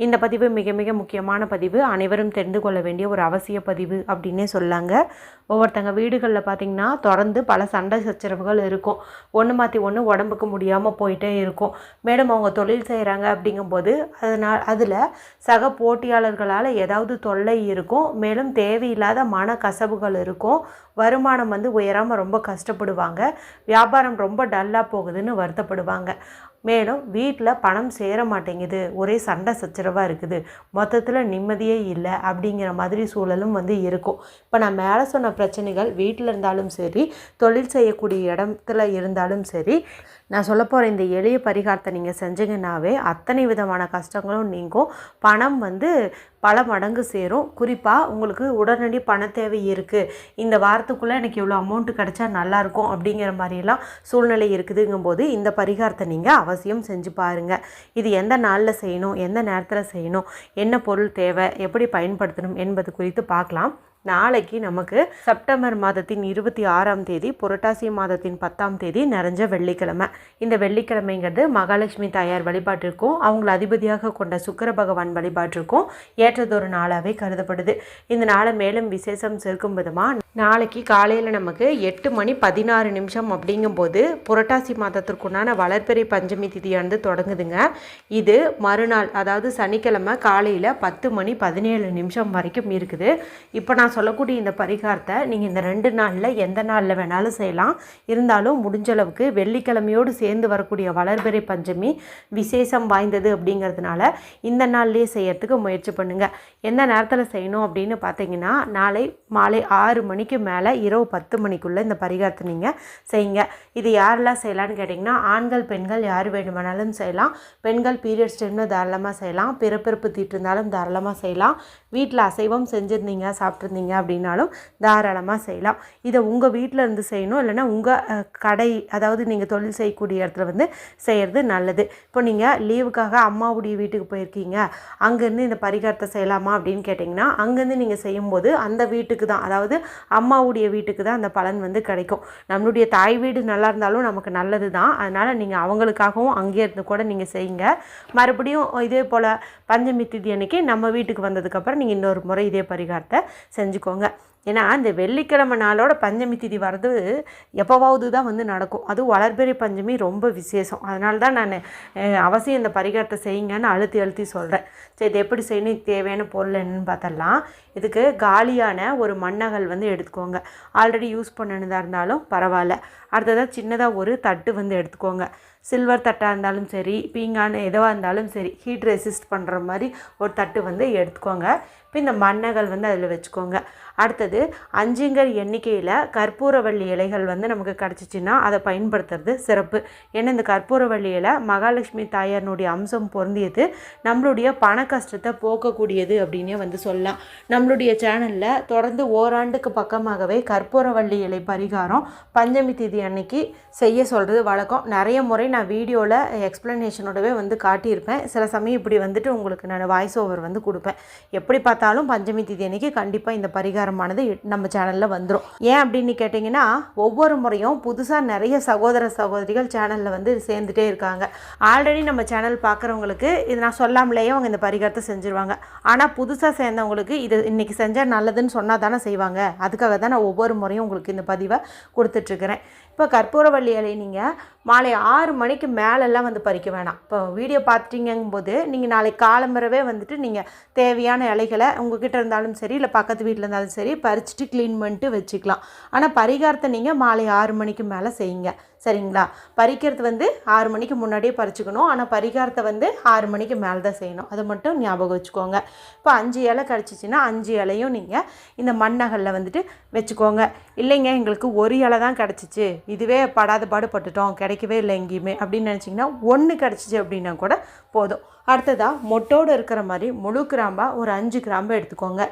இந்த பதிவு மிக மிக முக்கியமான பதிவு. அனைவரும் தெரிந்து கொள்ள வேண்டிய ஒரு அவசிய பதிவு அப்படின்னே சொல்லாங்க. ஒவ்வொருத்தங்க வீடுகளில் பார்த்திங்கன்னா தொடர்ந்து பல சண்டை சச்சரவுகள் இருக்கும். ஒன்று மாற்றி ஒன்று உடம்புக்கு முடியாமல் போயிட்டே இருக்கும். மேடம் அவங்க தொழில் செய்கிறாங்க அப்படிங்கும்போது அதனால் அதில் சக போட்டியாளர்களால் ஏதாவது தொல்லை இருக்கும். மேலும் தேவையில்லாத மன கசவுகள் இருக்கும். வருமானம் வந்து உயராமல் ரொம்ப கஷ்டப்படுவாங்க. வியாபாரம் ரொம்ப டல்லாக போகுதுன்னு வருத்தப்படுவாங்க. மேலும் வீட்டில் பணம் சேர மாட்டேங்குது. ஒரே சண்டை சச்சரவாக இருக்குது. மொத்தத்தில் நிம்மதியே இல்லை அப்படிங்கிற மாதிரி சூழலும் வந்து இருக்கும். இப்போ நான் மேலே சொன்ன பிரச்சனைகள் வீட்டில் இருந்தாலும் சரி தொழில் செய்யக்கூடிய இடத்துல இருந்தாலும் சரி நான் சொல்ல போகிற இந்த எளிய பரிகாரத்தை நீங்கள் செஞ்சீங்கன்னாவே அத்தனை விதமான கஷ்டங்களும் நீங்கும். பணம் வந்து பல மடங்கு சேரும். குறிப்பாக உங்களுக்கு உடனடி பண தேவை இருக்குது இந்த வாரத்துக்குள்ளே எனக்கு இவ்வளோ அமௌண்ட்டு கிடைச்சா நல்லாயிருக்கும் அப்படிங்கிற மாதிரியெல்லாம் சூழ்நிலை இருக்குதுங்கும்போது இந்த பரிகாரத்தை நீங்கள் அவசியம் செஞ்சு பாருங்கள் இது எந்த நாளில் செய்யணும்? எந்த நேரத்தில் செய்யணும்? என்ன பொருள் தேவை? எப்படி பயன்படுத்தணும்? என்பது குறித்து பார்க்கலாம். நாளைக்கு நமக்கு செப்டம்பர் மாதத்தின் இருபத்தி ஆறாம் தேதி புரட்டாசி மாதத்தின் பத்தாம் தேதி நிறைஞ்ச வெள்ளிக்கிழமை. இந்த வெள்ளிக்கிழமைங்கிறது மகாலட்சுமி தாயார் வழிபாட்டிற்கும் அவங்கள அதிபதியாக கொண்ட சுக்கர பகவான் வழிபாட்டிற்கும் ஏற்றதொரு நாளாகவே கருதப்படுது. இந்த நாளை மேலும் விசேஷம் சேர்க்கும் விதமாக நாளைக்கு காலையில் நமக்கு எட்டு மணி பதினாறு நிமிஷம் அப்படிங்கும்போது புரட்டாசி மாதத்திற்குண்டான வளர்பிறை பஞ்சமி திதியானது தொடங்குதுங்க. இது மறுநாள் அதாவது சனிக்கிழமை காலையில் பத்து மணி பதினேழு நிமிஷம் வரைக்கும் இருக்குது. இப்போ நான் சொல்லக்கூடிய இந்த பரிகாரத்தை நீங்கள் இந்த ரெண்டு நாளில் எந்த நாளில் வேணாலும் செய்யலாம். இருந்தாலும் முடிஞ்சளவுக்கு வெள்ளிக்கிழமையோடு சேர்ந்து வரக்கூடிய வளர்பிறை பஞ்சமி விசேஷம் வாய்ந்தது அப்படிங்கிறதுனால இந்த நாள்லேயே செய்யறதுக்கு முயற்சி பண்ணுங்கள் எந்த நேரத்தில் செய்யணும் அப்படின்னு பார்த்தீங்கன்னா நாளை மாலை ஆறு மணி மணிக்கு மேலே இரவு பத்து மணிக்குள்ளே இந்த பரிகாரத்தை நீங்கள் செய்யுங்க. இது யாரெல்லாம் செய்யலான்னு கேட்டிங்கன்னா ஆண்கள் பெண்கள் யார் வேணுமானாலும் செய்யலாம். பெண்கள் பீரியட்ஸ் டைமில் தாராளமாக செய்யலாம். பிறப்பிறப்பு தீட்டு இருந்தாலும் தாராளமாக செய்யலாம். வீட்டில் அசைவம் செஞ்சுருந்தீங்க சாப்பிட்ருந்தீங்க அப்படின்னாலும் தாராளமாக செய்யலாம். இதை உங்கள் வீட்டில் இருந்து செய்யணும். இல்லைன்னா உங்கள் கடை அதாவது நீங்கள் தொழில் செய்யக்கூடிய இடத்துல வந்து செய்கிறது நல்லது. இப்போ நீங்கள் லீவுக்காக அம்மாவுடைய வீட்டுக்கு போயிருக்கீங்க. அங்கேருந்து இந்த பரிகாரத்தை செய்யலாமா அப்படின்னு கேட்டிங்கன்னா அங்கேருந்து நீங்கள் செய்யும்போது அந்த வீட்டுக்கு தான் அதாவது அம்மாவுடைய வீட்டுக்கு தான் அந்த பலன் வந்து கிடைக்கும். நம்மளுடைய தாய் வீடு நல்லா இருந்தாலும் நமக்கு நல்லது தான். அதனால் நீங்கள் அவங்களுக்காகவும் அங்கேயே இருந்து கூட நீங்கள் செய்யுங்க. மறுபடியும் இதே போல் பஞ்சமி திதி அன்னைக்கு நம்ம வீட்டுக்கு வந்ததுக்கப்புறம் நீங்கள் இன்னொரு முறை இதே பரிகாரத்தை செஞ்சுக்கோங்க. ஏன்னா இந்த வெள்ளிக்கிழமை நாளோட பஞ்சமி திதி வர்றது எப்போவாவது தான் வந்து நடக்கும். அதுவும் வளர்பெறி பஞ்சமி ரொம்ப விசேஷம். அதனால தான் நான் அவசியம் இந்த பரிகாரத்தை செய்யுங்கன்னு அழுத்தி அழுத்தி சொல்கிறேன் சரி இது எப்படி செய்யணும்? தேவையான பொருள் என்னன்னு பார்த்தலாம் இதுக்கு காலியான ஒரு மண்ணகல் வந்து எடுத்துக்கோங்க. ஆல்ரெடி யூஸ் பண்ணினதாக இருந்தாலும் பரவாயில்ல. அடுத்ததாக சின்னதாக ஒரு தட்டு வந்து எடுத்துக்கோங்க. சில்வர் தட்டாக இருந்தாலும் சரி பீங்கான் எதுவாக இருந்தாலும் சரி ஹீட் ரெசிஸ்ட் பண்ணுற மாதிரி ஒரு தட்டு வந்து எடுத்துக்கோங்க. இப்போ இந்த மண்ணகள் வந்து அதில் வச்சுக்கோங்க. அடுத்தது அஞ்சுங்கிற எண்ணிக்கையில் கற்பூரவள்ளி இலைகள் வந்து நமக்கு கிடச்சிச்சின்னா அதை பயன்படுத்துறது சிறப்பு. ஏன்னா இந்த கற்பூரவள்ளி இலை மகாலட்சுமி தாயாரினுடைய அம்சம் பொருந்தியது. நம்மளுடைய பண கஷ்டத்தை போக்கக்கூடியது அப்படின்னே வந்து சொல்லலாம். நம்மளுடைய சேனலில் தொடர்ந்து ஓராண்டுக்கு பக்கமாகவே கற்பூரவள்ளி இலை பரிகாரம் பஞ்சமி தேதி அன்னைக்கு செய்ய சொல்கிறது வழக்கம். நிறைய முறை நான் வீடியோவில் எக்ஸ்ப்ளனேஷனோடவே வந்து காட்டியிருப்பேன். சில சமயம் இப்படி வந்துட்டு உங்களுக்கு நான் வாய்ஸ் ஓவர் வந்து கொடுப்பேன். எப்படி பார்த்தாலும் பஞ்சமி திதி அன்னைக்கு கண்டிப்பாக இந்த பரிகாரமானது நம்ம சேனலில் வந்துடும் ஏன் அப்படின்னு கேட்டிங்கன்னா ஒவ்வொரு முறையும் புதுசாக நிறைய சகோதர சகோதரிகள் சேனலில் வந்து சேர்ந்துட்டே இருக்காங்க. ஆல்ரெடி நம்ம சேனல் பார்க்குறவங்களுக்கு இது நான் சொல்லாமலேயே அவங்க இந்த பரிகாரத்தை செஞ்சுருவாங்க. ஆனால் புதுசாக சேர்ந்தவங்களுக்கு இது இன்றைக்கி செஞ்சால் நல்லதுன்னு சொன்னால் தானே செய்வாங்க. அதுக்காக தான் நான் ஒவ்வொரு முறையும் உங்களுக்கு இந்த பதிவை கொடுத்துட்ருக்குறேன் இப்போ கற்பூரவள்ளி இலையை நீங்கள் மாலை ஆறு மணிக்கு மேலெல்லாம் வந்து பறிக்க வேணாம். இப்போ வீடியோ பார்த்துட்டீங்கும்போது நீங்கள் நாளைக்கு காலம்பரவே வந்துட்டு நீங்கள் தேவையான இலைகளை உங்ககிட்ட இருந்தாலும் சரி இல்லை பக்கத்து வீட்டில் இருந்தாலும் சரி பறிச்சுட்டு க்ளீன் பண்ணிட்டு வச்சுக்கலாம். ஆனால் பரிகாரத்தை நீங்கள் மாலை ஆறு மணிக்கு மேலே செய்யுங்க. சரிங்களா? பறிக்கிறது வந்து ஆறு மணிக்கு முன்னாடியே பறிச்சுக்கணும். ஆனால் பரிகாரத்தை வந்து ஆறு மணிக்கு மேலே தான் செய்யணும். அதை மட்டும் ஞாபகம் வச்சுக்கோங்க. இப்போ அஞ்சு இலை கிடச்சிச்சின்னா அஞ்சு இலையும் நீங்கள் இந்த மண்ணகலில் வந்துட்டு வச்சுக்கோங்க. இல்லைங்க எங்களுக்கு ஒரு இலை தான் கிடச்சிச்சு. இதுவே படாத பாடு பட்டுட்டோம் கிடைக்கவே இல்லை எங்கேயுமே அப்படின்னு நினச்சிங்கன்னா ஒன்று கிடச்சிச்சு அப்படின்னா கூட போதும். அடுத்ததாக மொட்டோடு இருக்கிற மாதிரி முழு கிராம்பாக ஒரு அஞ்சு கிராம்பு எடுத்துக்கோங்க.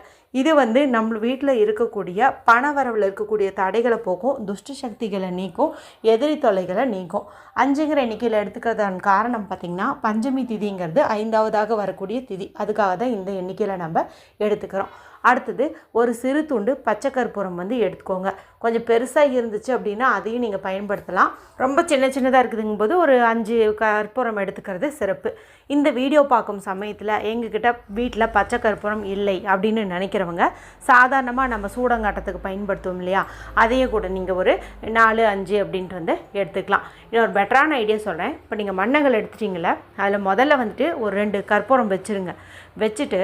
இது வந்து நம்ம வீட்டில் இருக்கக்கூடிய பண வரவில் இருக்கக்கூடிய தடைகளை போக்கும் துஷ்ட சக்திகளை நீக்கும் எதிரி தொல்லைகளை நீக்கும். அஞ்சுங்கிற எண்ணிக்கையில் எடுத்துக்கிறதான காரணம் பார்த்திங்கன்னா பஞ்சமி திதிங்கிறது ஐந்தாவதாக வரக்கூடிய திதி. அதுக்காக தான் இந்த எண்ணிக்கையில் நம்ம எடுத்துக்கிறோம். அடுத்தது ஒரு சிறு துண்டு பச்சை கற்பூரம் வந்து எடுத்துக்கோங்க. கொஞ்சம் பெருசாக இருந்துச்சு அப்படின்னா அதையும் நீங்கள் பயன்படுத்தலாம். ரொம்ப சின்ன சின்னதாக இருக்குதுங்கும் போது ஒரு அஞ்சு கற்பூரம் எடுத்துக்கிறது சிறப்பு. இந்த வீடியோ பார்க்கும் சமயத்தில் எங்ககிட்ட வீட்டில் பச்சை கற்பூரம் இல்லை அப்படின்னு நினைக்கிறவங்க சாதாரணமாக நம்ம சூடங்காட்டத்துக்கு பயன்படுத்துவோம் இல்லையா? அதையே கூட நீங்கள் ஒரு நாலு அஞ்சு அப்படின்ட்டு வந்து எடுத்துக்கலாம். இன்னொரு பெட்டரான ஐடியா சொல்கிறேன் இப்போ நீங்கள் மண்ணங்கள் எடுத்துட்டிங்கள அதில் முதல்ல வந்துட்டு ஒரு ரெண்டு கற்பூரம் வச்சுருங்க. வச்சுட்டு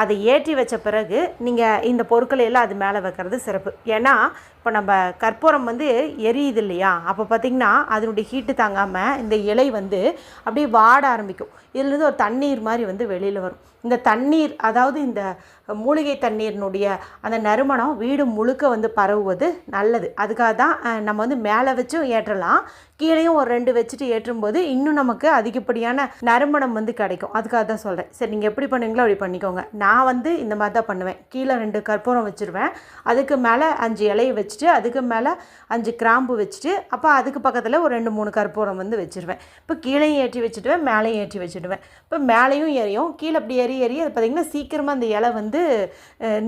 அதை ஏற்றி வச்ச பிறகு நீங்கள் இந்த பொருட்களை எல்லாம் அது மேலே வைக்கிறது சிறப்பு. ஏன்னா இப்போ நம்ம கற்பூரம் வந்து எரியுது இல்லையா? அப்போ பார்த்திங்கன்னா அதனுடைய ஹீட்டு தாங்காமல் இந்த இலை வந்து அப்படியே வாட ஆரம்பிக்கும். இதுலேருந்து ஒரு தண்ணீர் மாதிரி வந்து வெளியில் வரும். இந்த தண்ணீர் அதாவது இந்த மூலிகை தண்ணீரினுடைய அந்த நறுமணம் வீடு முழுக்க வந்து பரவுவது நல்லது. அதுக்காக தான் நம்ம வந்து மேலே வச்சும் ஏற்றலாம். கீழேயும் ஒரு ரெண்டு வச்சுட்டு ஏற்றும்போது இன்னும் நமக்கு அதிகப்படியான நறுமணம் வந்து கிடைக்கும். அதுக்காக தான் சொல்கிறேன் சரி நீங்கள் எப்படி பண்ணுவீங்களோ அப்படி பண்ணிக்கோங்க. நான் வந்து இந்த மாதிரி தான் பண்ணுவேன். கீழே ரெண்டு கற்பூரம் வச்சுருவேன். அதுக்கு மேலே அஞ்சு இலையை வச்சுட்டு அதுக்கு மேலே அஞ்சு கிராம்பு வச்சுட்டு அப்போ அதுக்கு பக்கத்தில் ஒரு ரெண்டு மூணு கற்பூரம் வந்து வச்சுருவேன். இப்போ கீழேயும் ஏற்றி வச்சுடுவேன் மேலேயும் ஏற்றி வச்சுடுவேன். இப்போ மேலேயும் எரியும் கீழே அப்படி ஏறி ஏறி அது பார்த்திங்கன்னா சீக்கிரமாக அந்த இலை வந்து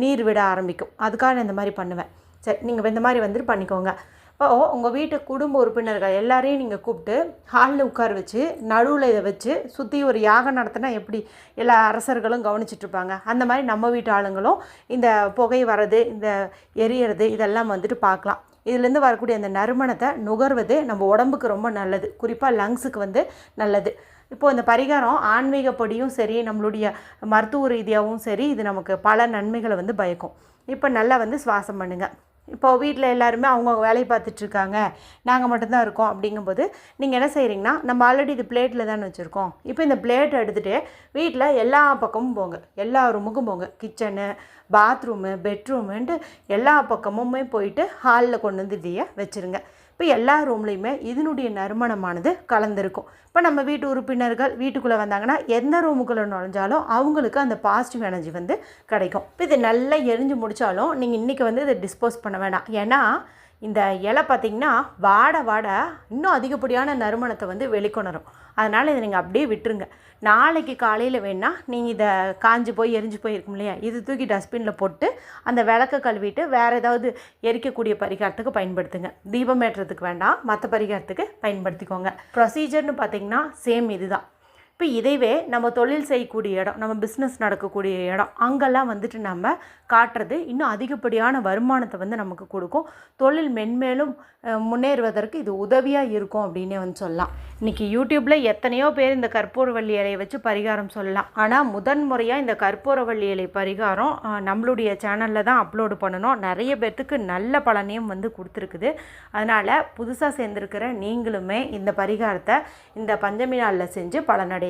நீர் விட ஆரம்பிக்கும். அதுக்காக நான் இந்த மாதிரி பண்ணுவேன். சரி நீங்கள் இந்த மாதிரி வந்துட்டு பண்ணிக்கோங்க. இப்போ உங்கள் வீட்டு குடும்ப உறுப்பினர்கள் எல்லாரையும் நீங்கள் கூப்பிட்டு ஹாலில் உட்கார வச்சு நடுவில் இதை வச்சு சுற்றி ஒரு யாகம் நடத்தினா எப்படி எல்லா அரசர்களும் கவனிச்சிட்ருப்பாங்க அந்த மாதிரி நம்ம வீட்டு ஆளுங்களும் இந்த புகை வர்றது இந்த எரியறது இதெல்லாம் வந்துட்டு பார்க்கலாம். இதுலேருந்து வரக்கூடிய அந்த நறுமணத்தை நுகர்வது நம்ம உடம்புக்கு ரொம்ப நல்லது. குறிப்பாக லங்ஸுக்கு வந்து நல்லது. இப்போது இந்த பரிகாரம் ஆன்மீகப்படியும் சரி நம்மளுடைய மருத்துவ ரீதியாகவும் சரி இது நமக்கு பல நன்மைகளை வந்து பயக்கும். இப்போ நல்லா வந்து சுவாசம் பண்ணுங்கள் இப்போ வீட்டில் எல்லாருமே அவங்கவுங்க வேலையை பார்த்துட்ருக்காங்க. நாங்கள் மட்டும்தான் இருக்கோம் அப்படிங்கும்போது நீங்கள் என்ன செய்கிறீங்கன்னா நம்ம ஆல்ரெடி இது பிளேட்டில் தானே வச்சுருக்கோம். இப்போ இந்த பிளேட் எடுத்துகிட்டு வீட்டில் எல்லா பக்கமும் போங்க. எல்லா ரூமுக்கும் போங்க. கிச்சனு பாத்ரூமு பெட்ரூமுன்ட்டு எல்லா பக்கமுமே போயிட்டு ஹாலில் கொண்டு வந்து இதையே வச்சுருங்க. இப்போ எல்லா ரூம்லேயுமே இதனுடைய நறுமணமானது கலந்துருக்கும். இப்போ நம்ம வீட்டு உறுப்பினர்கள் வீட்டுக்குள்ளே வந்தாங்கன்னா எந்த ரூமுக்குள்ளே நுழைஞ்சாலும் அவங்களுக்கு அந்த பாசிட்டிவ் எனர்ஜி வந்து கிடைக்கும். இப்போ இது நல்லா எரிஞ்சு முடித்தாலும் நீங்கள் இன்றைக்கி வந்து இதை டிஸ்போஸ் பண்ண வேணாம். ஏன்னா இந்த இலை பார்த்திங்கன்னா வாட வாட இன்னும் அதிகப்படியான நறுமணத்தை வந்து வெளிக்கொணரும். அதனால் இதை நீங்கள் அப்படியே விட்டுருங்க. நாளைக்கு காலையில் வேணால் நீங்கள் இதை காஞ்சி போய் எரிஞ்சு போயிருக்கும் இல்லையா? இது தூக்கி டஸ்ட்பினில் போட்டு அந்த விளக்க கழுவிட்டு வேறு ஏதாவது எரிக்கக்கூடிய பரிகாரத்துக்கு பயன்படுத்துங்க. தீபம் ஏற்றுறதுக்கு வேண்டாம். மற்ற பரிகாரத்துக்கு பயன்படுத்திக்கோங்க. ப்ரொசீஜர்னு பார்த்திங்கன்னா சேம் இதுதான். இப்போ இதைவே நம்ம தொழில் செய்யக்கூடிய இடம் நம்ம பிஸ்னஸ் நடக்கக்கூடிய இடம். அங்கெல்லாம் வந்துட்டு நம்ம காட்டுறது இன்னும் அதிகப்படியான வருமானத்தை வந்து நமக்கு கொடுக்கும். தொழில் மென்மேலும் முன்னேறுவதற்கு இது உதவியாக இருக்கும் அப்படின்னே வந்து சொல்லலாம். இன்றைக்கி யூடியூப்பில் எத்தனையோ பேர் இந்த கற்பூரவள்ளி இலையை வச்சு பரிகாரம் சொல்லலாம். ஆனால் முதன் முறையாக இந்த கற்பூரவள்ளி இலை பரிகாரம் நம்மளுடைய சேனலில் தான் அப்லோடு பண்ணணும். நிறைய பேர்த்துக்கு நல்ல பலனையும் வந்து கொடுத்துருக்குது. அதனால் புதுசாக சேர்ந்துருக்கிற நீங்களுமே இந்த பரிகாரத்தை இந்த பஞ்சமி நாளில் செஞ்சு பலனடை